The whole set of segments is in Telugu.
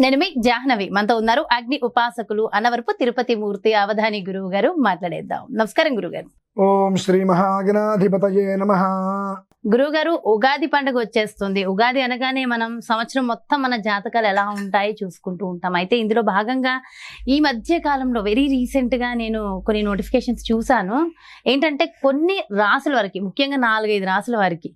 నేను మీ జాహ్నవి. మనతో ఉన్నారు అగ్ని ఉపాసకులు అనవరపు తిరుపతి మూర్తి అవధాని గురువు గారు మాట్లాడేద్దాం. నమస్కారం గురుగారు. ఓం శ్రీ మహాగణాధిపతయే నమ. గురువు గారు ఉగాది పండుగ వచ్చేస్తుంది. ఉగాది అనగానే మనం సంవత్సరం మొత్తం మన జాతకాలు ఎలా ఉంటాయి చూసుకుంటూ ఉంటాం. అయితే ఇందులో భాగంగా ఈ మధ్య కాలంలో వెరీ రీసెంట్గా నేను కొన్ని నోటిఫికేషన్స్ చూసాను ఏంటంటే కొన్ని రాసుల వారికి ముఖ్యంగా నాలుగైదు రాసుల వారికి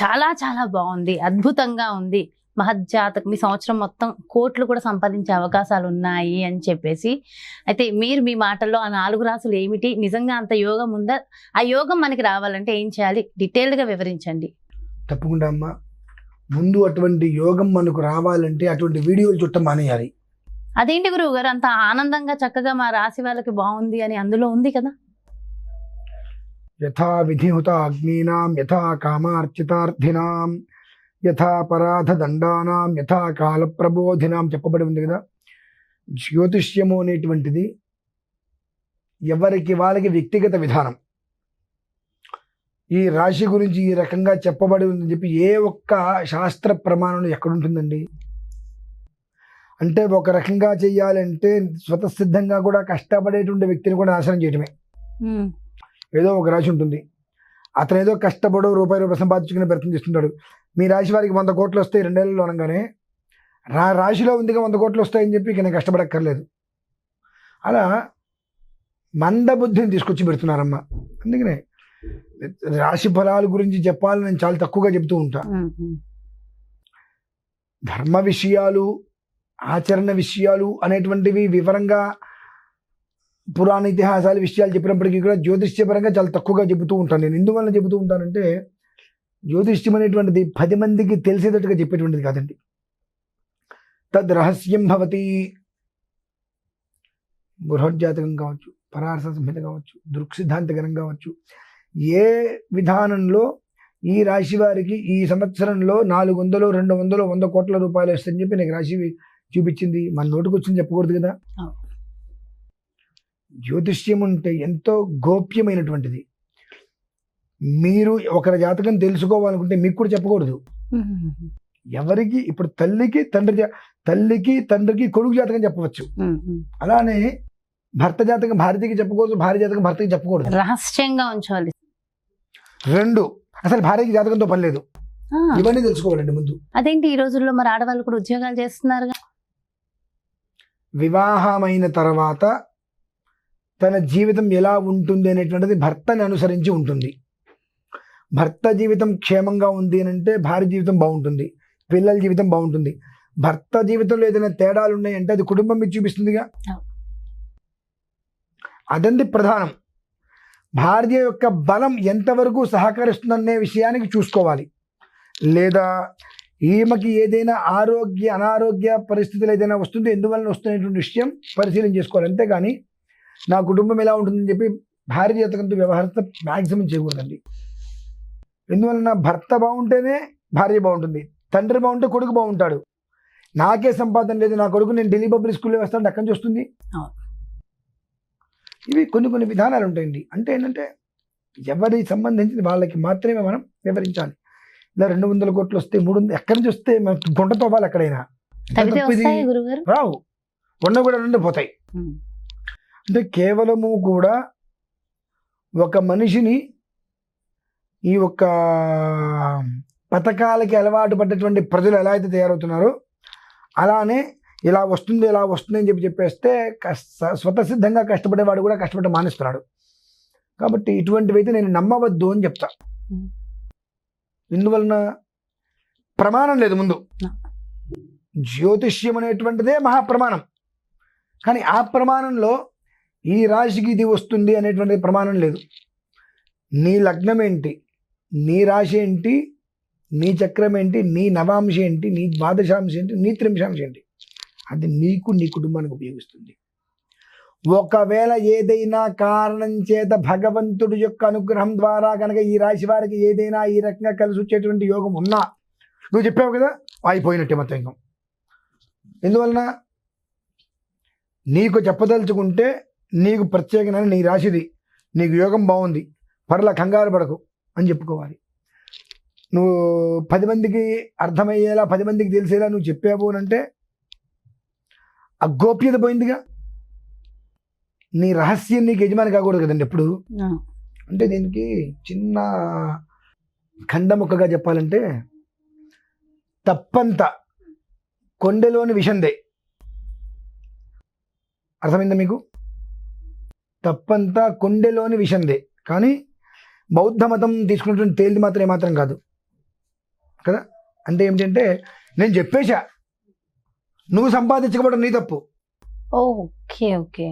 చాలా చాలా బాగుంది అద్భుతంగా ఉంది. మహజ్జాతకం ఈ సంవత్సరం మొత్తం కోట్లు కూడా సంపాదించే అవకాశాలు ఉన్నాయి అని చెప్పేసి. అయితే మీరు మీ మాటల్లో ఆ నాలుగు రాసులు ఏమిటి? నిజంగా అంత యోగం ఉందా? ఆ యోగం మనకి రావాలంటే ఏం చేయాలి? డీటెయిల్డ్గా వివరించండి. తప్పకుండా అమ్మా. ముందు అటువంటి యోగం మనకు రావాలంటే అటువంటి వీడియోలు చుట్టం మానేయాలి. అదేంటి గురువు గారు? అంత ఆనందంగా చక్కగా మా రాశి వాళ్ళకి బాగుంది అని అందులో ఉంది కదా? యథా విధిహుత అగ్నీనాం యథా కామార్చితార్థినాం. యథా పరాధ దండానాం యథా కాల ప్రబోధినాం చెప్పబడి ఉంది కదా. జ్యోతిష్యము అనేటువంటిది ఎవరికి వాళ్ళకి వ్యక్తిగత విధానం. ఈ రాశి గురించి ఈ రకంగా చెప్పబడి ఉందని చెప్పి ఏ ఒక్క శాస్త్ర ప్రమాణంలో ఎక్కడుంటుందండి? అంటే ఒక రకంగా చెయ్యాలంటే స్వతసిద్ధంగా కూడా కష్టపడేటువంటి వ్యక్తిని కూడా నాశనం చేయటమే. ఏదో ఒక రాశి ఉంటుంది. అతను ఏదో కష్టపడో రూపాయి రూపాయి సంపాదించుకునే ప్రయత్నం చేస్తుంటాడు. మీ రాశి వారికి వంద కోట్లు వస్తాయి రెండేళ్ళలో అనగానే రా రాశిలో ఉందిగా వంద కోట్లు వస్తాయని చెప్పి ఇక నేను కష్టపడక్కర్లేదు. అలా మందబుద్ధిని తీసుకొచ్చి పెడుతున్నారమ్మా. అందుకనే రాశి ఫలాల గురించి చెప్పాలని నేను చాలా తక్కువగా చెబుతూ ఉంటా. ధర్మ విషయాలు ఆచరణ విషయాలు అనేటువంటివి వివరంగా పురాణ ఇతిహాసాలు విషయాలు చెప్పినప్పటికీ కూడా జ్యోతిష్యపరంగా చాలా తక్కువగా చెబుతూ ఉంటాను. నేను ఎందువల్ల చెబుతూ ఉంటానంటే జ్యోతిష్యం అనేటువంటిది పది మందికి తెలిసేటట్టుగా చెప్పేటువంటిది కాదండి. తద్ రహస్యం భవతి. బృహజ్జాతకం కావచ్చు పరార్స సంహిత కావచ్చు దృక్సిద్ధాంతకరం కావచ్చు. ఏ విధానంలో ఈ రాశి వారికి ఈ సంవత్సరంలో నాలుగు వందలు రెండు వందలు వంద కోట్ల రూపాయలు వస్తుందని చెప్పి నీకు రాశి చూపించింది. మన నోటుకు వచ్చింది చెప్పకూడదు కదా జ్యోతిష్యం అంటే ఎంతో గోప్యమైనటువంటిది. మీరు ఒకరి జాతకం తెలుసుకోవాలనుకుంటే మీకు కూడా చెప్పకూడదు. ఎవరికి ఇప్పుడు తల్లికి తండ్రి తల్లికి తండ్రికి కొడుకు జాతకం చెప్పవచ్చు. అలానే భర్త జాతకం భార్యకి చెప్పకూడదు భార్య జాతకం భర్తకి చెప్పకూడదు. రహస్యంగా ఉంచాలి. రెండు అసలు భార్యకి జాతకంతో పని లేదు. ఇవన్నీ తెలుసుకోవాలండి ముందు. అదేంటి ఈ రోజుల్లో మరి ఆడవాళ్ళు కూడా ఉద్యోగాలు చేస్తున్నారు వివాహమైన తర్వాత తన జీవితం ఎలా ఉంటుంది అనేటువంటిది భర్తని అనుసరించి ఉంటుంది. భర్త జీవితం క్షేమంగా ఉంది అని అంటే భార్య జీవితం బాగుంటుంది. పిల్లల జీవితం బాగుంటుంది. భర్త జీవితంలో ఏదైనా తేడాలు ఉన్నాయంటే అది కుటుంబం మీకు చూపిస్తుందిగా. అదండి ప్రధానం. భార్య యొక్క బలం ఎంతవరకు సహకరిస్తుందనే విషయానికి చూసుకోవాలి. లేదా ఈమెకి ఏదైనా ఆరోగ్య అనారోగ్య పరిస్థితులు ఏదైనా వస్తుందో ఎందువలన వస్తున్నటువంటి విషయం పరిశీలన చేసుకోవాలి. అంతేగాని నా కుటుంబం ఎలా ఉంటుందని చెప్పి భార్య జాతకంతో వ్యవహారం మ్యాక్సిమం చేయకూడదండి. ఎందువలన భర్త బాగుంటేనే భార్య బాగుంటుంది. తండ్రి బాగుంటే కొడుకు బాగుంటాడు. నాకే సంపాదన లేదు నా కొడుకు నేను ఢిల్లీ పబ్లిక్ స్కూల్లో వేస్తాను అక్కడి నుంచి వస్తుంది. ఇవి కొన్ని కొన్ని విధానాలు ఉంటాయండి. అంటే ఏంటంటే ఎవరి సంబంధించిన వాళ్ళకి మాత్రమే మనం వివరించాలి. ఇలా రెండు వందల కోట్లు వస్తే మూడు వందలు ఎక్కడి నుంచి వస్తే మనం గుంట తవ్వాలి ఎక్కడైనా రావు. ఉన్న కూడా రెండు పోతాయి. అంటే కేవలము కూడా ఒక మనిషిని ఈ యొక్క పథకాలకి అలవాటు పడ్డటువంటి ప్రజలు ఎలా అయితే తయారవుతున్నారో అలానే ఇలా వస్తుంది ఇలా వస్తుంది అని చెప్పి చెప్పేస్తే స్వతసిద్ధంగా కష్టపడేవాడు కూడా కష్టపడ మానేస్తున్నాడు కాబట్టి ఇటువంటివి అయితే నేను నమ్మవద్దు అని చెప్తా. ఎందువలన ప్రమాణం లేదు ముందు. జ్యోతిష్యం అనేటువంటిదే మహాప్రమాణం కానీ ఆ ప్రమాణంలో ఈ రాశికి ఇది వస్తుంది అనేటువంటి ప్రమాణం లేదు. నీ లగ్నం ఏంటి? నీ రాశి ఏంటి? నీ చక్రం ఏంటి? నీ నవాంశ ఏంటి? నీ ద్వాదశాంశ ఏంటి? నీ త్రింశాంశ ఏంటి? అది నీకు నీ కుటుంబానికి ఉపయోగిస్తుంది. ఒకవేళ ఏదైనా కారణం చేత భగవంతుడి యొక్క అనుగ్రహం ద్వారా కనుక ఈ రాశి వారికి ఏదైనా ఈ రకంగా కలిసి వచ్చేటువంటి యోగం ఉన్నా నువ్వు చెప్పావు కదా అయిపోయినట్టే మొత్తం ఎందువలన? నీకు చెప్పదలుచుకుంటే నీకు ప్రత్యేకమైన నీ రాశిది నీకు యోగం బాగుంది పర్ల కంగారు పడకు అని చెప్పుకోవాలి. నువ్వు పది మందికి అర్థమయ్యేలా పది మందికి తెలిసేలా నువ్వు చెప్పావు అని అంటే ఆ గోప్యత పోయిందిగా. నీ రహస్యం నీకు యజమాని కాకూడదు కదండి ఎప్పుడు. అంటే దీనికి చిన్న ఖండముక్కగా చెప్పాలంటే తప్పంత కొండెలోని విషందే. అర్థమైందా మీకు? తప్పంతా కొండెలోని విషందే. కానీ బౌద్ధ మతం తీసుకున్నటువంటి తేలిది మాత్రం ఏమాత్రం కాదు. కదా? అంటే ఏమిటంటే నేను చెప్పేశా. నువ్వు సంపాదించకపోవడం నీ తప్పు. Okay okay.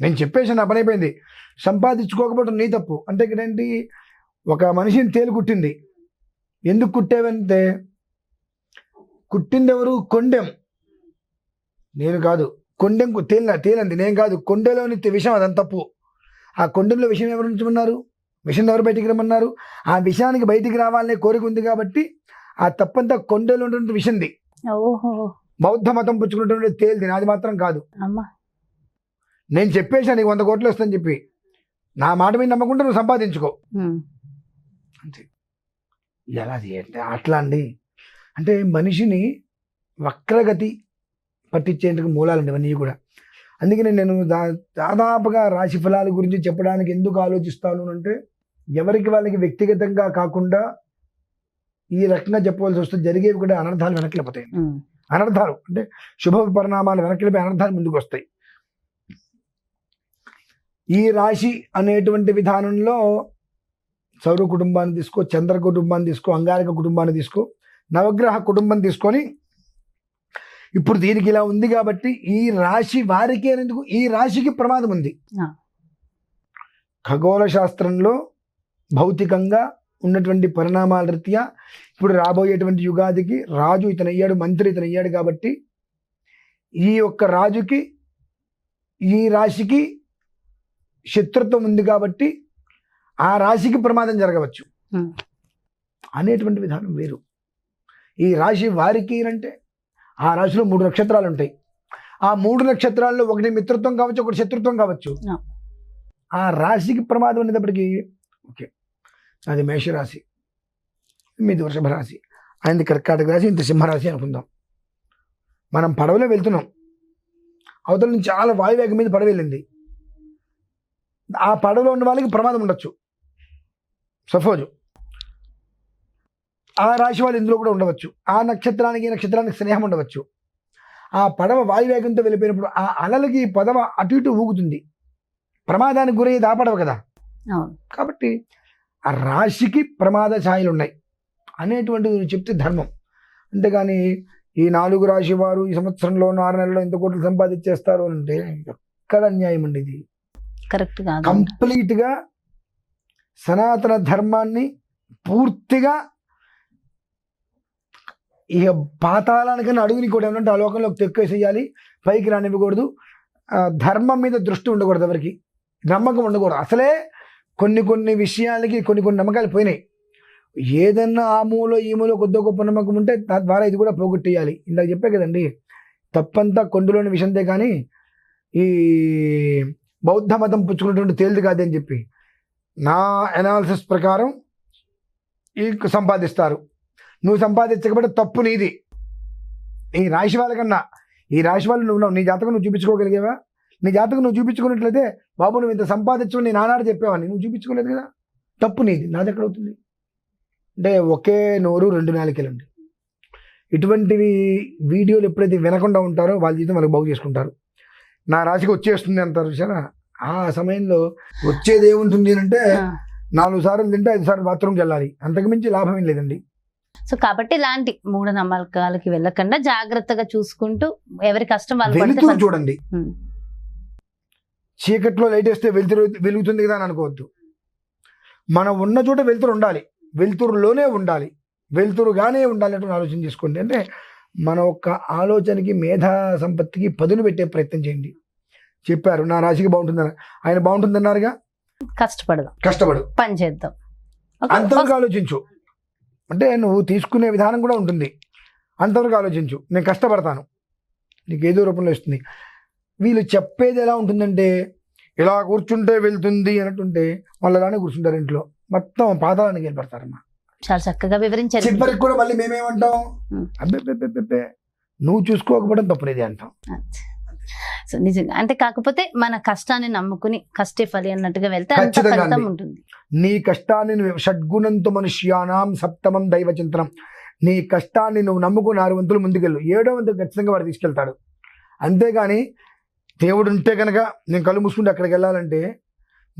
నేను చెప్పేసి నా పని అయిపోయింది. సంపాదించుకోకపోవడం నీ తప్పు. అంటే ఇక్కడ ఏంటి? ఒక మనిషిని తేలు కుట్టింది. ఎందుకు కుట్టావంటే కుట్టింది ఎవరు కొండెం. నేను కాదు. కొండెం కు- తేలిన తేలింది. నేను కాదు కొండెలోని తే- విషం అదంత తప్పు. ఆ కొండెంలో విషం ఎవరు ఉంచమన్నారు? విషం ఎవరు బయటికి రమ్మన్నారు? ఆ విషయానికి బయటికి రావాలనే కోరిక ఉంది కాబట్టి ఆ తప్పంతా కొండలో ఉన్నటువంటి విషంది. ఓహో. బౌద్ధ మతం పుచ్చుకున్నటువంటి తేలిది. నాది మాత్రం కాదు. అమ్మా. నేను చెప్పేశా నీకు వంద కోట్లు వస్తుందని చెప్పి. నా మాట మీద నమ్మకుండా నువ్వు సంపాదించుకో. అంతే. ఎలా అది అంటే అట్లా అండి. అంటే మనిషిని వక్రగతి పట్టించేందుకు మూలాలండి ఇవన్నీ కూడా. అందుకని నేను దా దాదాపుగా రాశి ఫలాల గురించి చెప్పడానికి ఎందుకు ఆలోచిస్తాను అంటే ఎవరికి వాళ్ళకి వ్యక్తిగతంగా కాకుండా ఈ రకంగా చెప్పవలసి వస్తే జరిగేవి కూడా అనర్థాలు వెనక్కి వెళ్ళిపోతాయి ఉమ్. అనర్థాలు అంటే శుభ పరిణామాలు వెనక్కి వెళ్ళిపోయి అనర్థాలు ముందుకు వస్తాయి. ఈ రాశి అనేటువంటి విధానంలో సౌర కుటుంబాన్ని తీసుకో చంద్ర కుటుంబాన్ని తీసుకో అంగారక కుటుంబాన్ని తీసుకో నవగ్రహ కుటుంబం తీసుకొని ఇప్పుడు దీనికి ఇలా ఉంది కాబట్టి ఈ రాశి వారికి అనేందుకు ఈ రాశికి ప్రమాదం ఉంది. ఖగోళ శాస్త్రంలో భౌతికంగా ఉన్నటువంటి పరిణామాల రీత్యా ఇప్పుడు రాబోయేటువంటి యుగాదికి రాజు ఇతను అయ్యాడు మంత్రి ఇతను అయ్యాడు కాబట్టి ఈ యొక్క రాజుకి ఈ రాశికి శత్రుత్వం ఉంది కాబట్టి ఆ రాశికి ప్రమాదం జరగవచ్చు. అనేటువంటి విధానం వేరు ఈ రాశి వారికి అంటే ఆ రాశిలో మూడు నక్షత్రాలు ఉంటాయి. ఆ మూడు నక్షత్రాల్లో ఒకటి మిత్రత్వం కావచ్చు ఒకటి శత్రుత్వం కావచ్చు. ఆ. రాశికి ప్రమాదం అనేటప్పటికీ ఓకే అది మేషరాశి మీది వృషభ రాశి. ఆయనది కర్కాటక రాశి ఇంత సింహరాశి అనుకుందాం. మనం పడవలో వెళ్తున్నాం. అవతల నుంచి చాలా వాయువేగం మీద పడవ వెళ్ళింది. ఆ పడవలో ఉన్న వాళ్ళకి ప్రమాదం ఉండొచ్చు. సపోజ్ ఆ రాశి వాళ్ళు ఇందులో కూడా ఉండవచ్చు. ఆ నక్షత్రానికి ఈ నక్షత్రానికి స్నేహం ఉండవచ్చు. ఆ పడవ వాయువేగంతో వెళ్ళిపోయినప్పుడు ఆ అలలకి పదవ అటు ఇటు ఊగుతుంది. ప్రమాదానికి గురయ్యేది ఆ పడవ కదా కాబట్టి ఆ రాశికి ప్రమాద ఛాయలు ఉన్నాయి అనేటువంటిది చెప్తే ధర్మం. అంతేగాని ఈ నాలుగు రాశి వారు ఈ సంవత్సరంలో ఆరు నెలల్లో ఎంత కోట్లు సంపాదించేస్తారు అని అంటే ఎక్కడ అన్యాయం అండి ఇది? కరెక్ట్ కంప్లీట్గా సనాతన ధర్మాన్ని పూర్తిగా ఇక పాతాళానికన్నా అడుగుని కూడా ఏమంటే ఆ లోకంలోకి తెక్కేసేయాలి పైకి రానివ్వకూడదు. ధర్మం మీద దృష్టి ఉండకూడదు ఎవరికి. నమ్మకం ఉండకూడదు. అసలే కొన్ని కొన్ని విషయాలకి కొన్ని కొన్ని నమ్మకాలు పోయినాయి. ఏదన్నా ఆ మూలో ఈ మూలో కొద్ది గొప్ప నమ్మకం ఉంటే ద్వారా ఇది కూడా పోగొట్టేయాలి. ఇందాక చెప్పే కదండి తప్పంతా కొండలోని విషయంతే కానీ ఈ బౌద్ధ మతం పుచ్చుకున్నటువంటి తేలిది కాదని చెప్పి నా అనాలిసిస్ ప్రకారం ఈ సంపాదిస్తారు. నువ్వు సంపాదించకపోతే తప్పు నీది. ఈ రాశి వాళ్ళకన్నా ఈ రాశి వాళ్ళు నువ్వు. నీ జాతకం నువ్వు చూపించుకోగలిగేవా? నీ జాతకం నువ్వు చూపించుకున్నట్లయితే బాబు నువ్వు ఇంత సంపాదించు నేను ఆనాడు చెప్పేవాడిని నువ్వు చూపించుకోలేదు కదా? తప్పు నీది. నాది ఎక్కడ అవుతుంది? అంటే ఒకే నోరు రెండు నాలుకలండి. ఇటువంటివి వీడియోలు ఎప్పుడైతే వినకుండా ఉంటారో వాళ్ళ జీవితం వాళ్ళకి బాగు చేసుకుంటారు. నా రాశికి వచ్చేస్తుంది అంటారు చూసారా ఆ సమయంలో వచ్చేది ఏముంటుంది అంటే. నాలుగు సార్లు తింటే ఐదు సార్లు బాత్రూమ్కి వెళ్ళాలి. అంతకుమించి లాభం ఏం లేదండి. సో కాబట్టి ఇలాంటి మూఢనమ్మకాలకి వెళ్ళకుండా జాగ్రత్తగా చూసుకుంటూ ఎవరి కష్టం వాళ్ళు చూడండి. చీకట్లో లైట్ వేస్తే వెలుతురు వెలుగుతుంది కదా అని అనుకోవద్దు. మనం ఉన్న చోట వెలుతురు ఉండాలి. వెలుతురులోనే ఉండాలి. వెలుతురుగానే ఉండాలి అని ఆలోచన చేసుకోండి. అంటే మన ఒక్క ఆలోచనకి మేధా సంపత్తికి పదును పెట్టే ప్రయత్నం చేయండి. చెప్పారు నా రాశికి బాగుంటుందని. ఆయన బాగుంటుందన్నారుగా? కష్టపడదాం. కష్టపడు. పని చేద్దాం. అంతవరకు ఆలోచించు. అంటే నువ్వు తీసుకునే విధానం కూడా ఉంటుంది. అంతవరకు ఆలోచించు. నేను కష్టపడతాను. నీకు ఏదో రూపంలో ఇస్తుంది. వీళ్ళు చెప్పేది ఎలా ఉంటుందంటే ఇలా కూర్చుంటే వెళ్తుంది అన్నట్టుంటే వాళ్ళు అలానే కూర్చుంటారు ఇంట్లో. మొత్తం పాదాలని వెళ్ళిపెడతారమ్మా చాలా చక్కగా వివరించారు. చివరికి కూడా మళ్ళీ మేమేమంటాం. అబ్బే అబ్బే, అబ్బే, అబ్బే, నువ్వు చూసుకోకపోవడం తప్పునేది అంటాం. సో నిజంగా. అంటే కాకపోతే మన కష్టాన్ని నమ్ముకుని కష్టే ఫలి అన్నట్టుగా వెళ్తే అంత ఫలితం. ఉంటుంది. నీ కష్టాన్ని నువ్వు షడ్గుణంతో మనుష్యానాం సప్తమం దైవ చింతనం. నీ కష్టాన్ని నువ్వు నమ్ముకుని ఆరు వంతులు ముందుకెళ్ళు. ఏడో వంతు ఖచ్చితంగా వాడు తీసుకెళ్తాడు. అంతేగాని దేవుడు ఉంటే కనుక నేను కళ్ళు మూసుకుంటే అక్కడికి వెళ్ళాలంటే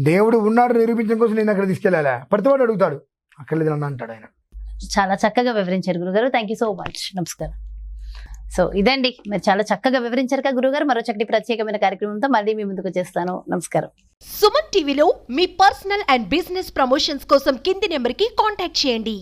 దేవుడు ఉన్నాడు నిరూపించడం కోసం నేను అక్కడ తీసుకెళ్ళాలా? ప్రతివాడు అడుగుతాడు. అక్కడ లేదు నన్ను అంటాడు ఆయన. చాలా చక్కగా వివరించారు గురుగారు. థ్యాంక్ యూ సో మచ్ నమస్కారం. సో ఇదండి. మీరు చాలా చక్కగా వివరించారు కదా గురుగారు మరో చక్కటి ప్రత్యేకమైన కార్యక్రమంతో మళ్ళీ మీ ముందుకు చేస్తాను నమస్కారం. సుమన్ టీవీలో మీ పర్సనల్ అండ్ బిజినెస్ ప్రమోషన్స్ కోసం కింది నెంబర్కి కాంటాక్ట్ చేయండి.